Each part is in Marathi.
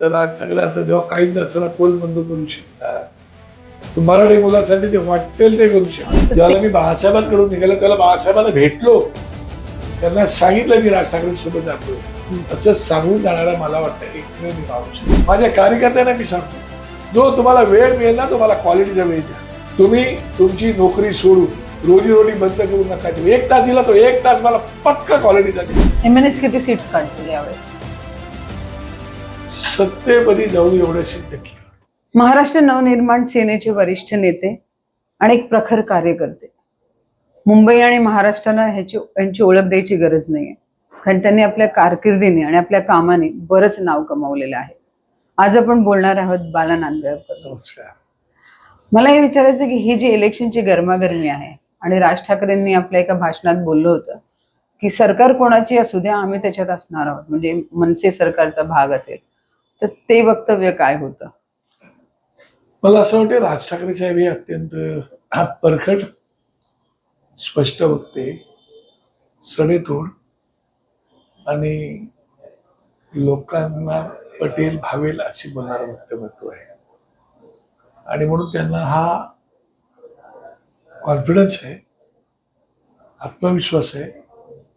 त्याला सगळं असं जेव्हा काही नसताना पोल बंद करू शकतात मराठी मुलासाठी ते वाटेल ते करू शकतात ज्याला मी बाळासाहेबांकडून निघालो त्याला बाळासाहेबांना भेटलो. त्यांना सांगितलं मी राज सोबत जातो. असं सांगून जाणारा मला वाटतं एकमेव मी माणूस माझ्या कार्यकर्त्यांना मी सांगतो जो तुम्हाला वेळ मिळेल ना तुम्हाला क्वालिटीचा वेळ द्या. तुम्ही तुमची नोकरी सोडून रोजी रोटी बंद करू नका. एक तास दिला तो एक तास मला पक्का क्वालिटीचा एम एन एस किती सीट्स काढतील यावेळेस? सत्तेमध्ये जाऊ एवढ्याशी नक्की महाराष्ट्र नवनिर्माण सेनेचे वरिष्ठ नेते आणि एक प्रखर कार्यकर्ते. मुंबई आणि महाराष्ट्राला ह्याची यांची ओळख द्यायची गरज नाहीये. कारण त्यांनी आपल्या कारकिर्दीने आणि आपल्या कामाने बरंच नाव कमावलेलं आहे. आज आपण बोलणार आहोत बाला नांदगावकर मला हे विचारायचं की ही जी इलेक्शनची गरमागरमी आहे आणि राज ठाकरेंनी आपल्या एका भाषणात बोललं होतं की सरकार कोणाची असू द्या आम्ही त्याच्यात असणार आहोत. म्हणजे मनसे सरकारचा भाग असेल. तर ते वक्तव्य काय होतं? मला असं वाटतं राज ठाकरे साहेब हे अत्यंत हा परखड स्पष्ट वक्ते सडेतोड आणि लोकांना पटेल भावेल अशी बोलणारं वक्तव्यत्व आहे. आणि म्हणून त्यांना हा कॉन्फिडन्स आहे आत्मविश्वास आहे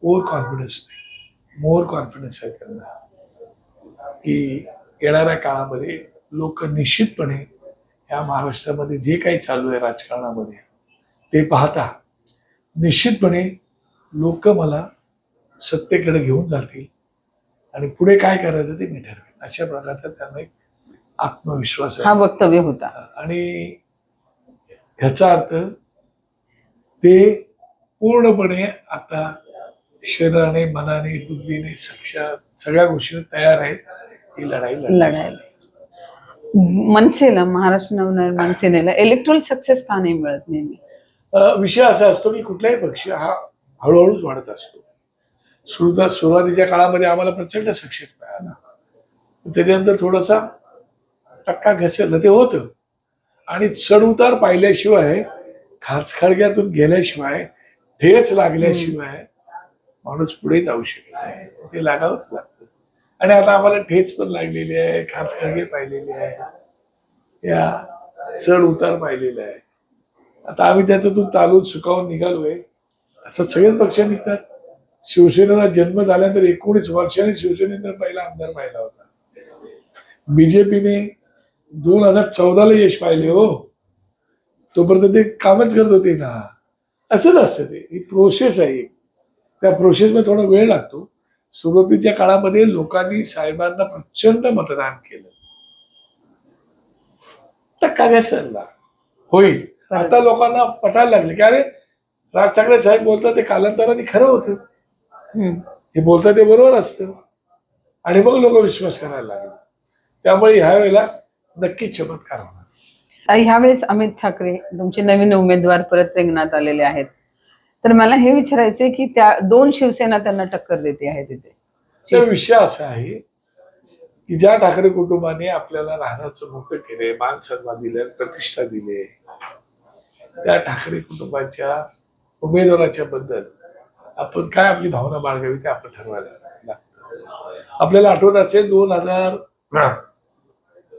ओव्हर कॉन्फिडन्स नाही मोर कॉन्फिडन्स आहे त्यांना. की येणाऱ्या काळामध्ये लोक निश्चितपणे या महाराष्ट्रामध्ये जे काही चालू आहे राजकारणामध्ये ते पाहता निश्चितपणे लोक मला सत्तेकडे घेऊन जातील आणि पुढे काय करायचं ते मी ठरवेन. अशा प्रकारचा त्यांना एक आत्मविश्वास हा वक्तव्य होता. आणि ह्याचा अर्थ ते पूर्णपणे आता शरीराने मनाने बुद्धीने सक्षा सगळ्या गोष्टी तयार आहेत. लढायला. मनसेला महाराष्ट्र नवनिर्माण सेनेला इलेक्ट्रोल सक्सेस का नाही मिळत नेहमी? विषय असा असतो की कुठलाही पक्ष हा हळूहळूच वाढत असतो. सुरुवात सुरुवातीच्या काळामध्ये आम्हाला प्रचंड सक्सेस मिळाला. त्याच्यानंतर थोडासा टक्का घसरला ते होतं. आणि चढ उतार पाहिल्याशिवाय खाचखळग्यातून गेल्याशिवाय ठेच लागल्याशिवाय माणूस पुढे जाऊ शकत नाही. ते लागावंच लागतं. आणि आता आम्हाला ठेच पण लागलेली आहे खाचखळगे पाहिलेले आहे या चढ उतार पाहिलेला आहे. आता आम्ही त्याच्यातून तालून सुकावून निघालोय. असं सगळेच पक्ष निघतात. शिवसेनेचा जन्म झाल्यानंतर एकोणीस वर्षांनी शिवसेनेनं पहिला आमदार पाहिला होता. बीजेपीने दोन हजार चौदाला यश पाहिले हो. तोपर्यंत ते कामच करत होते ना. असंच असतं ते. ही प्रोसेस आहे. त्या प्रोसेसमध्ये थोडा वेळ लागतो. सुरुवातीच्या काळामध्ये लोकांनी साहेबांना प्रचंड मतदान केलं. टक्का घसरला होईल. आता लोकांना पटायला लागले की अरे राज ठाकरे साहेब बोलतात ते कालांतराने खरं होतं. हम्म. हे बोलतात ते बरोबर असतं. आणि मग लोक विश्वास करायला लागले. त्यामुळे ह्या वेळेला नक्कीच चमत्कार होणार. ह्यावेळेस अमित ठाकरे तुमचे नवीन उमेदवार परत रिंगणात आलेले आहेत. तर मला हे विचारायचंय की त्या दोन शिवसेना त्यांना टक्कर देते आहे तिथे. विषय असा आहे की ज्या ठाकरे कुटुंबाने आपल्याला राहण्याचं मोकळं केले मान सन्मान दिले प्रतिष्ठा दिले त्या ठाकरे कुटुंबाच्या उमेदवाराच्या बद्दल आपण काय आपली भावना बाळगावी ते आपण ठरवायला लागतं. आपल्याला आठवत असेल दोन हजार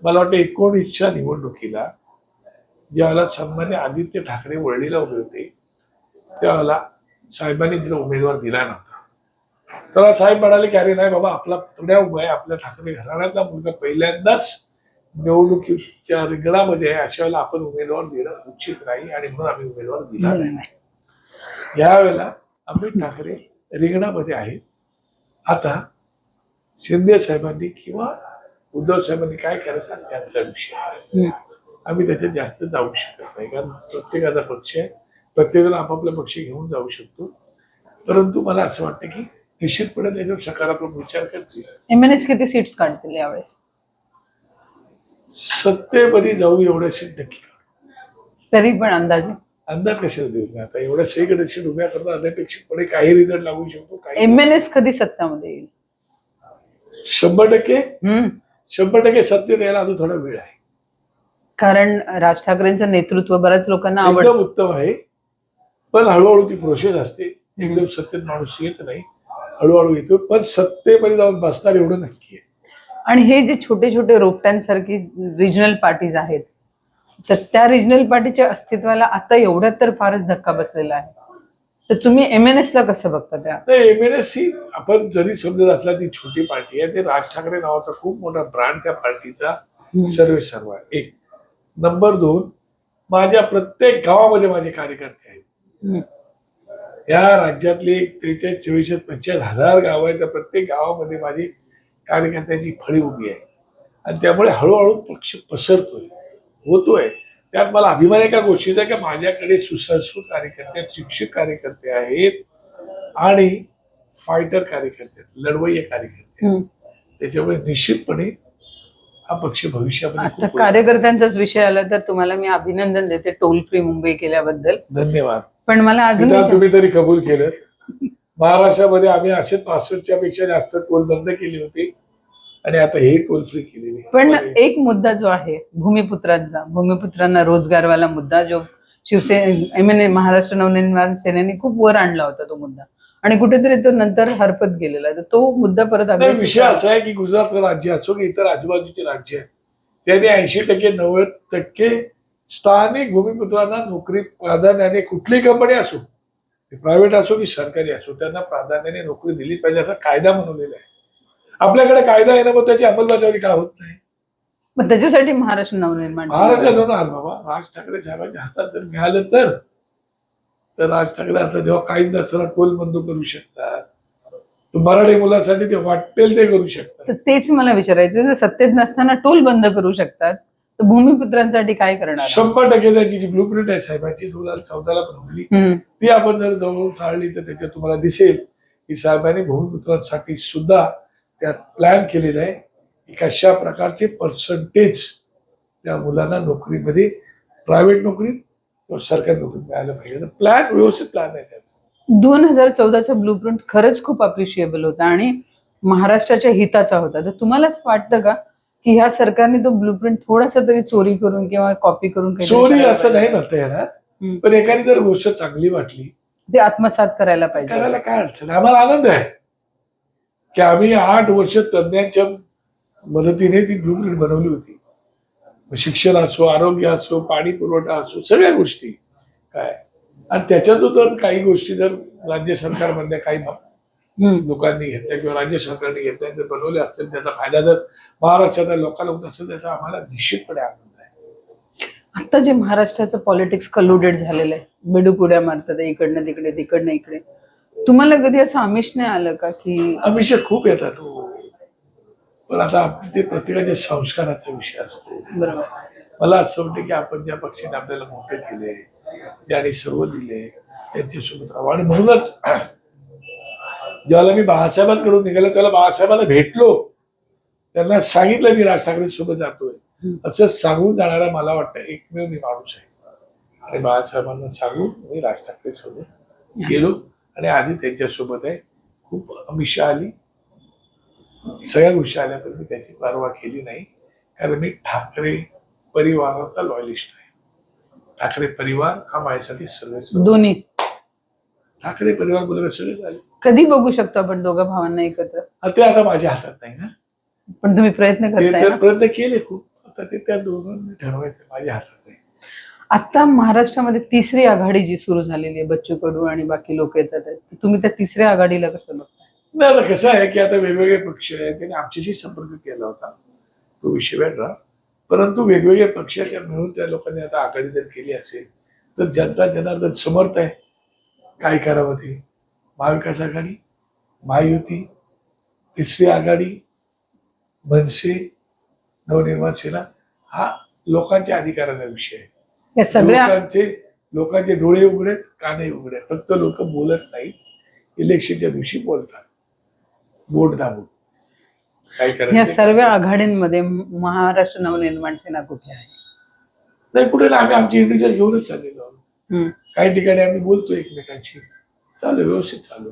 मला वाटतं एकोणीसच्या निवडणुकीला ज्यावेळेला सन्मान्य आदित्य ठाकरे वळलीला उभे होते त्यावेळेला साहेबांनी तिला उमेदवार दिला नव्हता. तेव्हा साहेब म्हणाले की अरे नाही बाबा आपला पुण्या उभा आहे आपल्या ठाकरे घराण्यातला मुलगा पहिल्यांदाच निवडणुकीच्या रिंगणामध्ये आहे अशा वेळेला आपण उमेदवार देणं उचित नाही आणि म्हणून आम्ही उमेदवार दिला नाही यावेळेला अमित ठाकरे रिंगणामध्ये आहेत आता शिंदे साहेबांनी किंवा उद्धव साहेबांनी काय करायचं त्यांचा विषय. आम्ही त्याच्यात जास्त जाऊ शकत नाही कारण प्रत्येकाचा पक्ष आहे. प्रत्येकाला आपापला पक्ष घेऊन जाऊ शकतो. परंतु मला असं वाटतं की निश्चितपणे त्याच्यावर सकारात्मक विचार करतील. एम एन एस किती सीट्स काढतील यावेळेस? सत्तेमध्ये जाऊ एवढ्याशी नक्की तरी पण अंदाजे? अंदाज कशाला देऊ नये आता एवढ्या सहीकडे सीट उभ्या करता पुढे काही रिझल्ट लागू शकतो काही एम एन एस कधी सत्तामध्ये येईल? शंभर टक्के. शंभर टक्के सत्तेत यायला अजून थोडा वेळ आहे. कारण राज ठाकरेंचं नेतृत्व बऱ्याच लोकांना आवडतं. उत्तम आहे. पण हळूहळू ती प्रोसेस असते. एकदम सत्तेत माणूस येत नाही. हळूहळू येतो. पण सत्तेमध्ये जाऊन बसणार एवढं नक्की आहे. आणि हे जे छोटे छोटे रोपट्यांसारखी रिजनल पार्टीज आहेत तर त्या रिजनल पार्टीच्या अस्तित्वाला आता एवढ्यात तर फारच धक्का बसलेला आहे. तर तुम्ही एम एन एस ला कसं बघता त्या? नाही एमएनएससी आपण जरी समजत असला ती छोटी पार्टी आहे. ते राज ठाकरे नावाचा खूप मोठा ब्रँड त्या पार्टीचा सर्वे सर्व आहे. एक. नंबर दोन माझ्या प्रत्येक गावामध्ये माझे कार्यकर्ते. या राज्यातले त्रेचाळीस चव्वेचाळीस पंचेचाळीस हजार गाव आहेत. त्या प्रत्येक गावामध्ये माझी कार्यकर्त्यांची फळी उभी आहे. आणि त्यामुळे हळूहळू पक्ष पसरतोय होतोय. त्यात मला अभिमान एका गोष्टीचा आहे की माझ्याकडे सुसंस्कृत कार्यकर्ते आहेत, शिक्षक कार्यकर्ते आहेत आणि फायटर कार्यकर्ते आहेत, लढवय्ये कार्यकर्ते. त्याच्यामुळे निश्चितपणे हा पक्ष भविष्यामध्ये कार्यकर्त्यांचाच विषय आला तर तुम्हाला मी अभिनंदन देते टोल फ्री मुंबई केल्याबद्दल. धन्यवाद. पण मला अजून विचार- तुम्ही तरी कबूल केलं. महाराष्ट्रामध्ये आम्ही असे पासष्टच्या पेक्षा जास्त टोल बंद केली होती आणि आता हे टोल फ्री केलेली पण एक मुद्दा जो आहे भूमिपुत्रांचा भूमिपुत्रांना रोजगारवाला मुद्दा जो शिवसेना एन ए महाराष्ट्र नवनिर्माण सेनेने खूप वर आणला होता तो मुद्दा. आणि कुठेतरी तो नंतर हरपत गेलेला आहे. तर तो मुद्दा परत नाही, अभ्यास विषय असा आहे की गुजरात राज्य असो की इतर आजूबाजूचे राज्य आहेत त्यांनी ऐंशी टक्के नव्वद टक्के स्थानिक भूमिपुत्रांना नोकरी प्राधान्याने कुठली कंपनी असो प्रायव्हेट असो की सरकारी असो त्यांना प्राधान्याने नोकरी दिली पाहिजे असा कायदा बनवलेला आहे. आपल्याकडे कायदा आहे ना मग त्याची अंमलबजावणी का होत नाही? मग त्याच्यासाठी महाराष्ट्र नवनिर्माण महाराष्ट्र होणार बाबा राज ठाकरे साहेबांच्या हातात जर मिळालं तर तर राज ठाकरे आता जेव्हा काही नसताना टोल बंद करू शकतात. मराठी मुलांसाठी ते वाटेल ते करू शकतात. तेच मला विचारायचं जर सत्तेत नसताना टोल बंद करू शकतात तर भूमिपुत्रांसाठी काय करणार? शंभर टक्के त्याची जी ब्लू प्रिंट आहे साहेबांची दोन हजार चौदाला बनवली. ती आपण जर जवळून चालली तर त्याच्यात तुम्हाला दिसेल की साहेबांनी भूमिपुत्रांसाठी सुद्धा त्यात प्लॅन केलेला आहे. की कशा प्रकारचे पर्सेंटेज त्या मुलांना नोकरीमध्ये प्रायव्हेट नोकरीत किंवा सरकारी नोकरीत मिळालं पाहिजे. प्लॅन व्यवस्थित प्लॅन आहे त्याचा. दोन हजार चौदाचा ब्लूप्रिंट खरंच खूप अप्रिशिएबल होता आणि महाराष्ट्राच्या हिताचा होता. तर तुम्हाला असं वाटतं का की ह्या सरकारने तो ब्लूप्रिंट थोडासा तरी चोरी करून किंवा कॉपी करून काहीतरी चोरी करायला असं नाही? म्हणता येणार हम्म. पण एखादी जर गोष्ट चांगली वाटली ते आत्मसात करायला पाहिजे करायला काय अडचण आहे? आम्हाला आनंद आहे की आम्ही आठ वर्ष तज्ज्ञांच्या मदतीने ती ब्लूप्रिंट बनवली होती मग शिक्षण असो आरोग्य असो पाणी पुरवठा असो सगळ्या गोष्टी काय आणि त्याच्यातून जर काही गोष्टी जर राज्य सरकारमधल्या काही. लोकांनी घेतल्या किंवा राज्य सरकारने घेतल्या जर बनवल्या असतील त्याचा फायदा जर महाराष्ट्रातल्या लोकांना होत असेल त्याचा आम्हाला निश्चितपणे आनंद आहे. आता जे महाराष्ट्राचं पॉलिटिक्स कल्युडेड झालेलं आहे बेडूपुड्या मारतात इकडनं तिकडे तिकडनं इकडे. तुम्हाला कधी असं आमिष नाही आलं का की आमिष खूप येतात हो. पण आता ते प्रत्येकाच्या संस्काराचा विषय असतो. बरोबर. मला असं वाटतं की आपण ज्या पक्षाने आपल्याला मोठे केले ज्याने सर्व दिले त्यांच्यासोबत राहावं. आणि म्हणूनच ज्यावेळेला मी बाळासाहेबांकडून निघालो त्याला बाळासाहेबांना भेटलो. त्यांना सांगितलं मी राज ठाकरेंसोबत जातोय. असं सांगून जाणारा मला वाटतं एकमेव मी माणूस आहे. आणि बाळासाहेबांना सांगून मी राज ठाकरेसोबत गेलो. आणि आधी त्यांच्यासोबत आहे. खूप अमिषा आली. सगळ्या गोष्टी आल्या पण मी त्याची परवा केली नाही. कारण मी ठाकरे परिवाराचा लॉयलिस्ट आहे. ठाकरे परिवार हा माझ्यासाठी सर्व दोन्ही. ठाकरे परिवार बोलले सगळे झाले. कधी बघू शकतो आपण दोघं भावांना एकत्र? आता ते आता माझ्या हातात नाही ना. पण तुम्ही प्रयत्न ते करताय तर ना? प्रयत्न केले खूप. आता ते त्या दोघांनी ठरवायचं माझ्या हातात नाही. आता महाराष्ट्रामध्ये तिसरी आघाडी जी सुरू झालेली आहे बच्चू कडू आणि बाकी लोक येतात आहेत. तर तुम्ही त्या तिसऱ्या आघाडीला कसं बघताय? नाही आता कसं आहे की आता वेगवेगळे पक्ष आहेत त्यांनी आमच्याशी संपर्क केला होता. तो विषय वेगळा. परंतु वेगवेगळे पक्ष त्या मिळून त्या लोकांनी आता आघाडी जर केली असेल तर जनता जनार्दन समर्थ आहे. काय करावं ते? महाविकास आघाडी महायुती तिसरी आघाडी मनसे नवनिर्माण सेना हा लोकांच्या अधिकाराचा विषय आहे. लोकांचे लोकांचे डोळे उघडे काने उघडे. फक्त लोक बोलत नाहीत. इलेक्शनच्या दिवशी बोलतात. बोट दाबून. काय या सर्व आघाडींमध्ये महाराष्ट्र नवनिर्माण सेना कुठे आहे? नाही कुठे ना आम्ही आमची इंडिव्हिज्युअल घेऊनच चाललेलो आहोत. काही ठिकाणी आम्ही बोलतो एकमेकांशी. चालू व्यवस्थित चालू.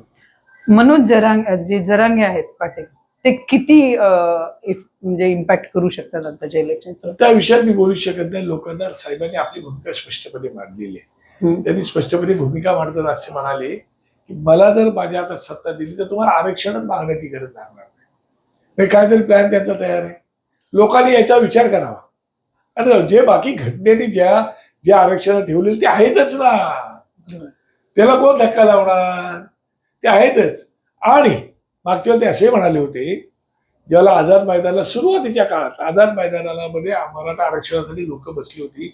मनोज जरांग जे जरांगे आहेत पाटील ते किती म्हणजे इम्पॅक्ट करू शकतात आताच्या इलेक्शन त्या विषयात मी बोलू शकत नाही. लोकांना साहेबांनी आपली भूमिका स्पष्टपणे मांडलेली आहे. त्यांनी स्पष्टपणे भूमिका मांडताना असे म्हणाले की मला जर माझ्या आता सत्ता दिली तर तुम्हाला आरक्षणच मागण्याची गरज लागणार नाही. काहीतरी प्लॅन त्यांचा तयार आहे. लोकांनी याचा विचार करावा. आणि जे बाकी घटनेने ज्या ज्या आरक्षण ठेवलेली ते आहेतच ना. त्याला कोण धक्का लावणार? ते आहेतच. आणि मागच्या ते असे म्हणाले होते ज्याला आझाद मैदानाला सुरुवातीच्या काळात आझाद मैदानाला मध्ये मराठा आरक्षणासाठी लोक बसली होती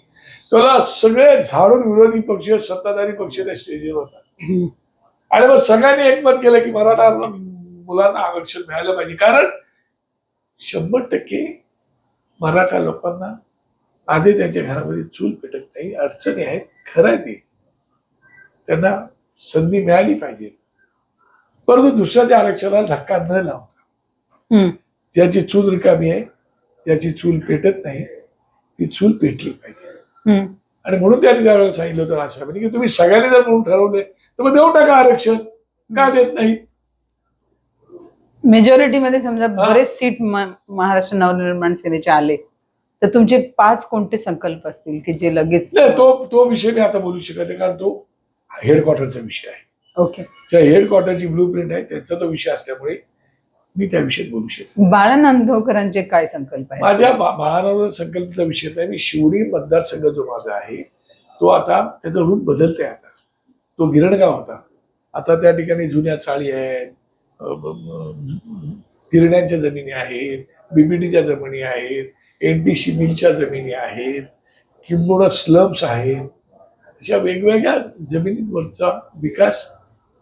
त्याला सगळे झाडून विरोधी पक्ष सत्ताधारी पक्ष त्या स्टेजवर होता. आणि मग सगळ्यांनी एकमत केलं की मराठा मुलांना आरक्षण मिळालं पाहिजे. कारण शंभर टक्के मराठा लोकांना आधी त्यांच्या घरामध्ये चूल पेटत नाही अडचणी आहेत खरं आहे ते. त्यांना संधी मिळाली पाहिजे. परंतु दुसऱ्याच्या आरक्षणाला धक्का न लावता. ज्याची चूल रिकामी आहे ज्याची चूल पेटत नाही ती चूल पेटली पाहिजे. आणि म्हणून त्यांनी त्यावेळेला सांगितलं होतं राजसाहेबांनी की तुम्ही सगळ्यांनी जर म्हणून ठरवले तर मग देऊ टाका आरक्षण. का देत नाही मेजॉरिटीमध्ये समजा बरेच सीट महाराष्ट्र नवनिर्माण सेनेचे आले तर तुमचे पाच कोणते संकल्प असतील की जे लगेच तो तो विषय मी आता बोलू शकत कारण तो हेडक्वार्टरचा विषय आहे. ओके त्या हेडक्वार्टरची ब्लू प्रिंट आहे त्यांचा तो विषय असल्यामुळे मी त्या विषयात बोलू शकतो बाळा नांदगावकरांचे काय संकल्प आहेत? माझ्या महाराष्ट्र संकल्पचा विषय नाही मी शिवडी मतदारसंघ जो माझा आहे तो आता त्याचा रूप बदलते आता. तो गिरणगाव होता. आता त्या ठिकाणी जुन्या चाळी आहेत गिरण्यांच्या जमिनी आहेत बीबीटीच्या जमिनी आहेत एन टी सी मिलच्या जमिनी आहेत किंबहुना स्लम्स आहेत. अशा वेगवेगळ्या जमिनींवरचा विकास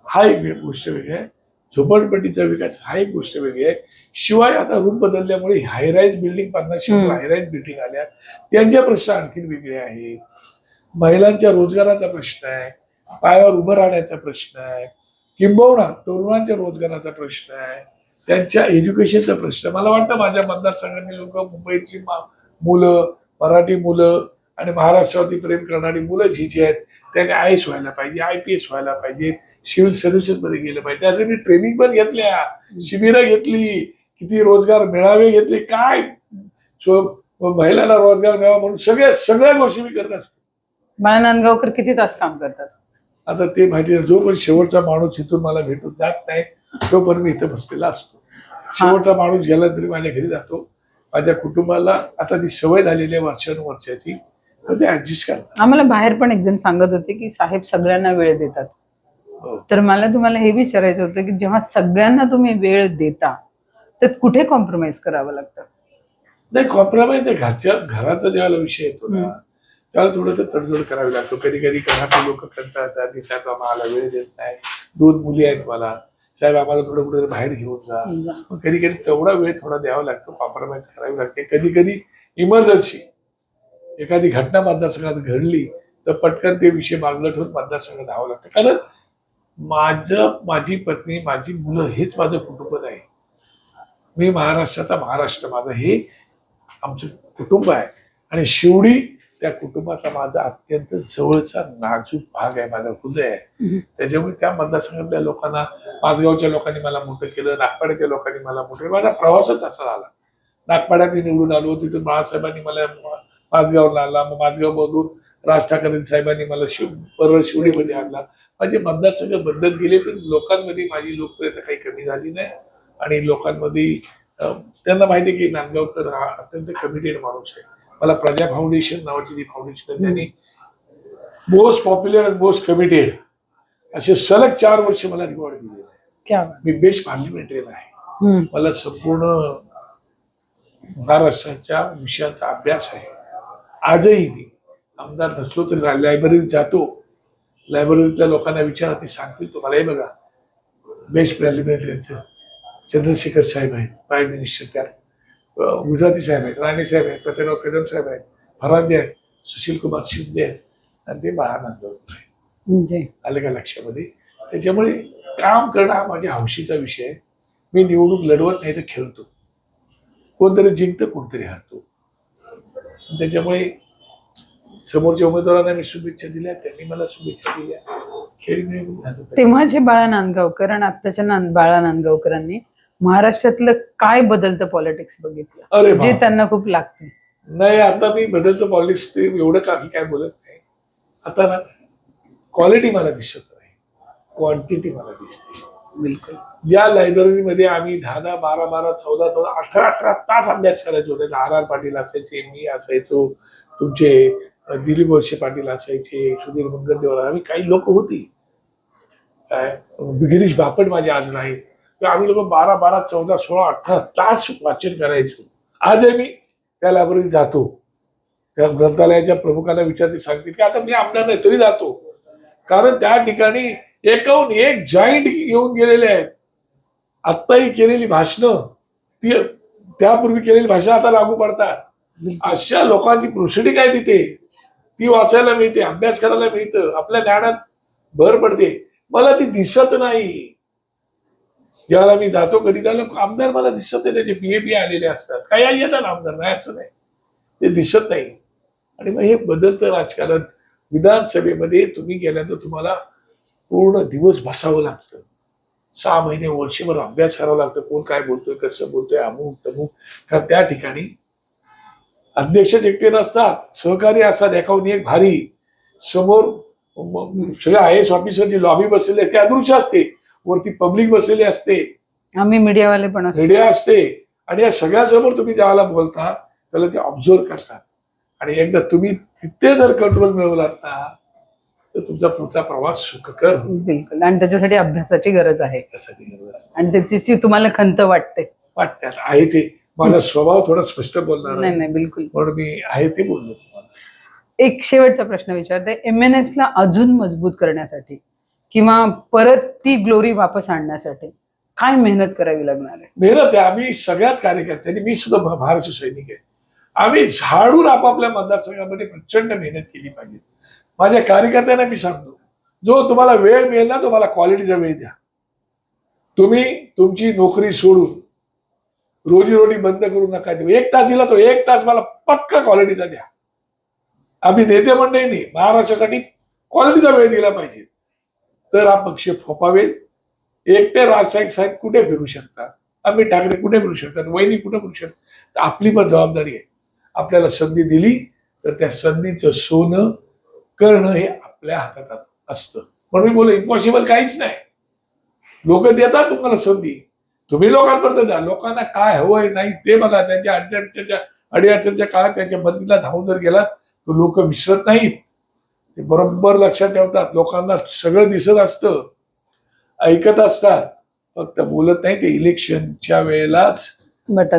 हा एक गोष्ट वेगळी आहे. झोपडपट्टीचा विकास हा एक गोष्ट वेगळी आहे. शिवाय आता रूप बदलल्यामुळे हायराईज बिल्डिंग पन्नासशे. हायराईज बिल्डिंग आल्या. त्यांचे प्रश्न आणखी वेगळे आहेत. महिलांच्या रोजगाराचा प्रश्न आहे. पायावर उभं राहण्याचा प्रश्न आहे. किंबहुना तरुणांच्या रोजगाराचा प्रश्न आहे. त्यांच्या एज्युकेशनचा प्रश्न मला वाटतं माझ्या मतदारसंघातली लोक मुंबईतली मुलं मराठी मुलं आणि महाराष्ट्रावरती प्रेम करणारी मुलं जी जी आहेत त्यांनी आय एस व्हायला पाहिजे आय पी एस व्हायला पाहिजे सिव्हिल सर्व्हिसेस मध्ये गेलं पाहिजे. त्यासाठी ट्रेनिंग पण घेतल्या शिबिरं घेतली किती रोजगार मेळावे घेतले काय? महिलांना रोजगार मिळावा म्हणून सगळ्या सगळ्या गोष्टी मी करत असतो. बाळा नांदगावकर किती तास काम करतात? आता ते माहिती आहे, जोपर्यंत शेवटचा माणूस इथून मला भेटून जात नाही तोपर्यंत मी इथं बसलेला असतो. शेवटचा माणूस गेला तरी माझ्या घरी जातो. माझ्या कुटुंबाला आता ती सवय झालेली आहे वर्षानुवर्षाची. तर ते ऍडजस्ट करतात. आम्हाला बाहेर पण एक जण सांगत होते की साहेब सगळ्यांना वेळ देतात. हो. तर मला तुम्हाला हे विचारायचं होतं की जेव्हा सगळ्यांना तुम्ही वेळ देता तर कुठे कॉम्प्रोमाइज करावं लागतं? नाही कॉम्प्रोमाइज नाही. घरच्या घराचा ज्यावेळेला विषय येतो ना. त्यावेळेला थोडंसं तडजोड करावी लागतो. कधी कधी घरातले लोक कंटाळतात की साहेब आम्हाला वेळ देत नाही. दोन मुली आहेत मला. साहेब आम्हाला थोडं कुठे बाहेर घेऊन जा. कधी कधी तेवढा वेळ थोडा द्यावा लागतो. कॉम्प्रोमाइज करावी लागते. कधी कधी इमर्जन्सी एखादी घटना मतदारसंघात घडली तर पटकन ते विषय बाजूला ठेवून मतदारसंघात धावावं लागतं. कारण माझं माझी पत्नी माझी मुलं हेच माझं कुटुंब आहे मी महाराष्ट्राचा महाराष्ट्र माझं हे आमचं कुटुंब आहे. आणि शिवडी त्या कुटुंबाचा माझा अत्यंत जवळचा नाजूक भाग आहे माझं हृदय आहे. त्याच्यामुळे त्या मतदारसंघातल्या लोकांना माझगावच्या लोकांनी मला मोठं केलं नागपाड्याच्या लोकांनी मला मोठं माझा प्रवासच असा झाला. नागपाड्यात मी निवडून आलो तिथून बाळासाहेबांनी मला माझगावला आणला मग माझगावमधून राज ठाकरे साहेबांनी मला शिव परळ शिवडीमध्ये आणला. माझे मतदारसंघ बदलत गेले पण लोकांमध्ये माझी लोकप्रियता काही कमी झाली नाही. आणि लोकांमध्ये त्यांना माहिती आहे की नांदगावकर हा अत्यंत कमिटेड माणूस आहे. मला प्रजा फाउंडेशन नावाची जी फाउंडेशन आहे त्यांनी most popular and most committed असे सलग चार वर्ष मला रिवॉर्ड दिलेले क्या? मी बेस्ट पार्लिमेंटरीयन आहे. मला संपूर्ण महाराष्ट्राच्या विषयाचा अभ्यास आहे. आजही मी आमदार नसलो तरी लायब्ररीत जातो. लायब्ररीतल्या लोकांना विचारा ते सांगतील तुम्हाला. हे बघा बेस्ट पार्लिमेंटरीचं चंद्रशेखर साहेब आहेत प्राईम मिनिस्टर त्या गुजराती साहेब आहेत राणे साहेब आहेत पतेराव कदम साहेब आहेत फरांदे आहेत सुशील कुमार शिंदे आहेत आणि ते महानंद आलं का लक्षामध्ये? त्याच्यामुळे काम करणं हा माझ्या हौशीचा विषय आहे. मी निवडणूक लढवत नाही तर खेळतो. कोणतरी जिंकतं कोणतरी हारतो. त्याच्यामुळे समोरच्या उमेदवारांना मी शुभेच्छा दिल्या त्यांनी मला शुभेच्छा दिल्या. पाहिजे. तेव्हाचे बाळा नांदगावकर आणि आत्ताच्या नांद बाळा नांदगावकरांनी महाराष्ट्रातलं काय बदलतं पॉलिटिक्स बघितलं? अरे जे. त्यांना खूप लागते. नाही आता मी बदलचं पॉलिटिक्स ते एवढं काही काय बोलत नाही. आता ना क्वालिटी मला दिसत नाही. क्वांटिटी मला दिसते. बिलकुल. ज्या लायब्ररीमध्ये आम्ही दहा दहा बारा बारा चौदा चौदा अठरा अठरा तास अभ्यास करायचो. त्यात आर आर पाटील असायचे मी असायचो तुमचे दिलीप वर्षे पाटील असायचे सुधीर मुनगंटीवार आम्ही काही लोक होती. काय? गिरीश बापट माझे आज नाही. तर आम्ही लोक बारा बारा चौदा सोळा अठरा तास वाचन करायचो. आजही मी त्या लायब्ररीत जातो. त्या ग्रंथालयाच्या प्रमुखाला विचारते सांगते की आता मी आमदार नाही तरी जातो. कारण त्या ठिकाणी एकूण एक जॉईंट येऊन गेलेले आहेत. आत्ताही केलेली भाषणं ती त्यापूर्वी केलेली भाषणं आता लागू पडतात. अशा लोकांची पृष्ठी काय तिथे? ती वाचायला मिळते अभ्यास करायला मिळतं आपल्या ज्ञानात भर पडते. मला ती दिसत नाही. ज्यावेळेला मी जातो कधी त्याला आमदार मला दिसत नाही त्याचे पी ए पी आलेले असतात. काही येतात आमदार नाही असं नाही. ते दिसत नाही. आणि मग हे बदलतं राजकारण. विधानसभेमध्ये तुम्ही गेल्यानंतर तुम्हाला पूर्ण दिवस बसावं लागतं. सहा महिने वर्षभर अभ्यास करावा लागतो. कोण काय बोलतोय कसं बोलतोय अमुक तमुक. कारण त्या ठिकाणी अध्यक्ष एकटे नसतात सहकारी असतात. एकाहून एक भारी समोर सगळे आय एस ऑफिसरची लॉबी बसलेली आहे ते अदृश्य असते. वरती पब्लिक बसलेली असते. आम्ही मीडियावाले पण मीडिया असते. आणि या सगळ्यासमोर तुम्ही ज्याला बोलता त्याला ते ऑब्झर्व करतात. आणि एकदा तुम्ही तिथे जर कंट्रोल मिळवलात ना तर तुमचा पुढचा प्रवास सुखकर बिलकुल. आणि त्याच्यासाठी अभ्यासाची गरज आहे. यासाठी गरज असते. आणि त्याची तुम्हाला खंत वाटते. वाटतात आहे ते. माझा स्वभाव थोडा स्पष्ट बोलणार नाही आहे. नाही बिलकुल. म्हणून मी आहे ते बोललो तुम्हाला. एक शेवटचा प्रश्न विचारते. एम एन एस ला अजून मजबूत करण्यासाठी किंवा परत ती ग्लोरी वापस आणण्यासाठी काय मेहनत करावी लागणार आहे? मेहनत आहे. आम्ही सगळ्याच कार्यकर्त्यांनी मी सुद्धा भा- भारतीय सैनिक आहे. आम्ही झाडून आपापल्या मतदारसंघामध्ये प्रचंड मेहनत केली पाहिजे. माझ्या कार्यकर्त्यांना मी सांगतो जो तुम्हाला वेळ मिळेल ना तुम्हाला क्वालिटीचा वेळ द्या. तुम्ही तुमची नोकरी सोडून रोजीरोटी बंद करू नका. देऊ एक तास दिला तो एक तास मला पक्का क्वालिटीचा द्या. आम्ही नेते मंडळींनी महाराष्ट्रासाठी क्वालिटीचा वेळ दिला पाहिजे. तर हा पक्ष फोपावेल. एकटे राजसाहेब साहेब कुठे फिरू शकतात? आम्ही ठाकरे कुठे फिरू शकतात? वहिनी कुठे फिरू शकतात? आपली पण जबाबदारी आहे. आपल्याला संधी दिली तर त्या संधीचं सोनं करणं हे आपल्या हातात असतं. म्हणून मी बोल इम्पॉसिबल काहीच नाही. लोक देतात तुम्हाला संधी. तुम्ही लोकांपर्यंत जा. लोकांना काय हवंय नाही ते बघा. त्यांच्या अडचणच्या अडीअडचणच्या काळात त्यांच्या बंदीला धावून जर गेलात तर लोक विसरत नाहीत. ते बरोबर लक्षात ठेवतात. लोकांना सगळं दिसत असतं. ऐकत असतात. फक्त बोलत नाही. ते इलेक्शनच्या वेळेलाच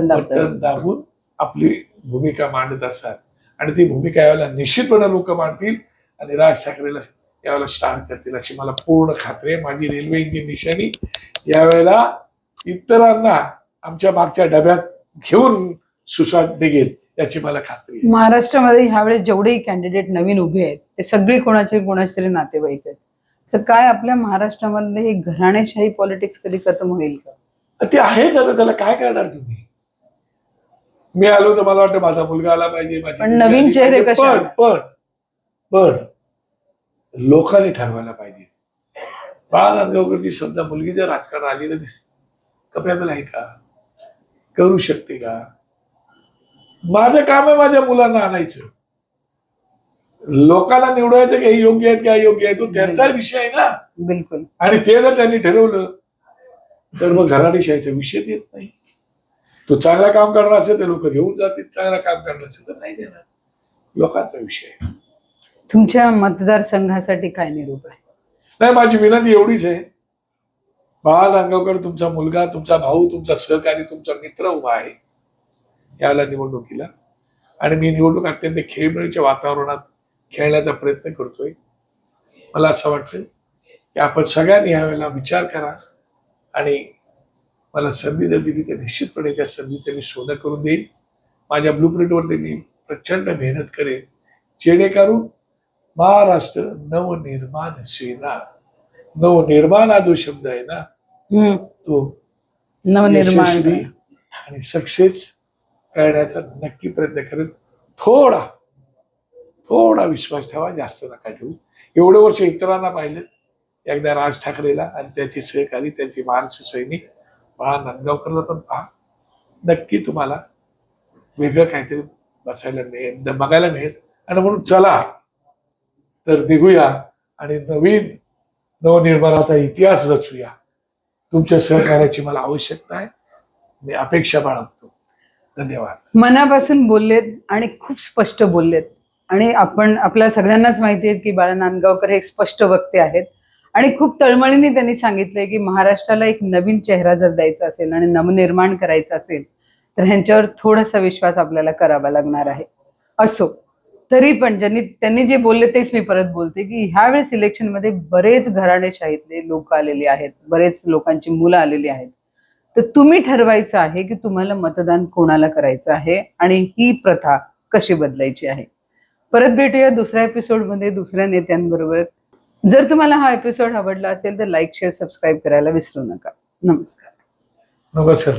बटन दाबून आपली भूमिका मांडत असतात. आणि ती भूमिका यावेळेला निश्चितपणे लोक मांडतील आणि राज ठाकरेला यावेळेला स्टार करतील अशी मला पूर्ण खात्री आहे. माझी रेल्वे इंजिन निशाणी यावेळेला इतरांना आमच्या मागच्या डब्यात घेऊन सुसाट निघेल याची मला खात्री आहे. महाराष्ट्रामध्ये ह्यावेळेस जेवढेही कॅन्डिडेट नवीन उभे आहेत ते सगळे कोणाचे कोणाचे तरी नातेवाईक आहेत. तर काय आपल्या महाराष्ट्रामधले हे घराणेशाही पॉलिटिक्स कधी खतम होईल का? ते आहेच आता त्याला काय करणार तुम्ही? मी आलो तर मला वाटतं माझा मुलगा आला पाहिजे पण नवीन चेहरे? पण पण पण लोकांनी ठरवायला पाहिजे. बाळ नांदगावकरची समजा मुलगी जर राजकारण आली तर कपड्याला आहे का? करू शकते का? माझं काम आहे माझ्या मुलांना आणायचं. लोकांना निवडायचं की हे योग्य आहे की अयोग्य आहे तो त्यांचा विषय आहे ना. बिलकुल. आणि ते जर त्यांनी ठरवलं तर मग घराणेशाहीचा विषय येत नाही. तो चांगला काम करणार असेल तर लोक घेऊन जातील. चांगला काम करणार असेल तर नाही देणार. लोकांचा विषय. तुमच्या मतदारसंघासाठी काय निरूप आहे? नाही माझी विनंती एवढीच आहे. बाळा नांदगावकर तुमचा मुलगा तुमचा भाऊ तुमचा सहकारी तुमचा मित्र उभा आहे याला निवडणुकीला. आणि मी निवडणूक अत्यंत खेळमेळीच्या वातावरणात खेळण्याचा प्रयत्न करतोय. मला असं वाटतं की आपण सगळ्यांनी यावेळेला विचार करा आणि मला संधी जर दिली तर निश्चितपणे त्या संधीचं मी सोनं करून देईन. माझ्या ब्लूप्रिंटवरती मी प्रचंड मेहनत करेन. जेणेकरून महाराष्ट्र नवनिर्माण सेना नवनिर्माण हा जो शब्द आहे ना. तो नवनिर्माण. आणि सक्सेस करण्याचा नक्की प्रयत्न करेन. थोडा थोडा विश्वास ठेवा जास्त नका ठेवू एवढे वर्ष इतरांना पाहिलं एकदा राज ठाकरेला आणि त्याचे सहकारी त्यांचे महाराष्ट्र सैनिक बाळा नांदगावकरला पण पहा. नक्की तुम्हाला वेगळं काहीतरी बसायला मिळेल बघायला मिळेल. आणि म्हणून चला तर निघूया आणि नवीन नवनिर्माणाचा इतिहास रचूया. तुमच्या सहकार्याची मला आवश्यकता आहे. मी अपेक्षा बाळगतो. धन्यवाद. मनापासून बोललेत आणि खूप स्पष्ट बोललेत. आणि आपण आपल्या सगळ्यांनाच माहिती आहे की बाळा नांदगावकर हे स्पष्ट वक्ते आहेत. आणि खूप तळमळीने त्यांनी सांगितलंय की महाराष्ट्राला एक नवीन चेहरा जर द्यायचा असेल आणि नवनिर्माण करायचं असेल तर ह्यांच्यावर थोडासा विश्वास आपल्याला करावा लागणार आहे. असो तरी पण ज्यांनी त्यांनी जे बोलले तेच मी परत बोलते की ह्यावेळेस इलेक्शनमध्ये बरेच घराणेशाहीतले लोक आलेले आहेत बरेच लोकांची मुलं आलेली आहेत. तर तुम्ही ठरवायचं आहे की तुम्हाला मतदान कोणाला करायचं आहे आणि ही प्रथा कशी बदलायची आहे? परत भेटूया दुसऱ्या एपिसोडमध्ये दुसऱ्या नेत्यांबरोबर. जर तुम्हाला हा एपिसोड आवडला असेल तर लाईक शेअर सबस्क्राईब करायला विसरू नका. नमस्कार. नमस्कार